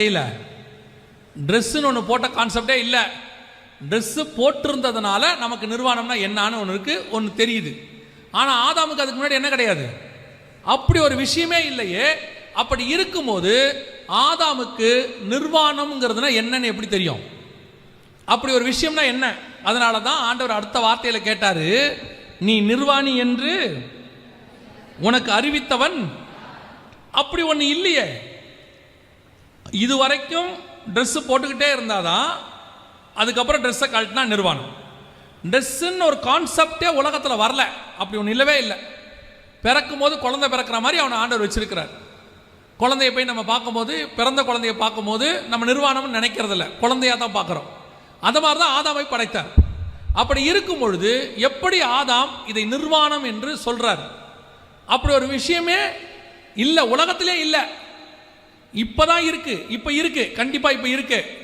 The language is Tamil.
இல்லை. ட்ரெஸ்ஸுன்னு ஒன்று போட்ட கான்செப்டே இல்லை. ட்ரெஸ்ஸு போட்டிருந்ததுனால நமக்கு நிர்வாணம்னா என்னான்னு ஒன்று இருக்குது ஒன்று தெரியுது. ஆனால் ஆதாமுக்கு அதுக்கு முன்னாடி என்ன கிடையாது? அப்படி ஒரு விஷயமே இல்லையே. அப்படி இருக்கும்போது ஆதாமுக்கு நிர்வாணம்ங்கிறதுனா என்னன்னு எப்படி தெரியும்? அப்படி ஒரு விஷயம்னா என்ன? அதனால தான் ஆண்டவர் அடுத்த வார்த்தையில் கேட்டார் நீ நிர்வாணி என்று உனக்கு அறிவித்தவன். அப்படி ஒன்று இல்லையே. இது வரைக்கும் ட்ரெஸ்ஸு போட்டுக்கிட்டே இருந்தால் தான் அதுக்கப்புறம் ட்ரெஸ்ஸை கழட்டினா நிர்வாணம். ட்ரெஸ்ஸுன்னு ஒரு கான்செப்டே உலகத்தில் வரல. அப்படி ஒன்று இல்லவே இல்லை. பிறக்கும் போது குழந்தை பிறக்கிற மாதிரி அவனை ஆண்டவர் வச்சிருக்கிறார். குழந்தைய போய் நம்ம பார்க்கும்போது பிறந்த குழந்தைய பார்க்கும்போது நம்ம நிர்வாணம்னு நினைக்கிறதில்ல. குழந்தையாக தான் பார்க்குறோம். அந்த மாதிரி தான் ஆதாமை படைத்தார். அப்படி இருக்கும் பொழுது எப்படி ஆதாம் இதை நிர்வாணம் என்று சொல்கிறார் அப்படி ஒரு விஷயமே இல்லை. உலகத்திலே இல்லை. இப்பதான் இருக்கு இப்ப இருக்கு கண்டிப்பா இப்ப இருக்கு.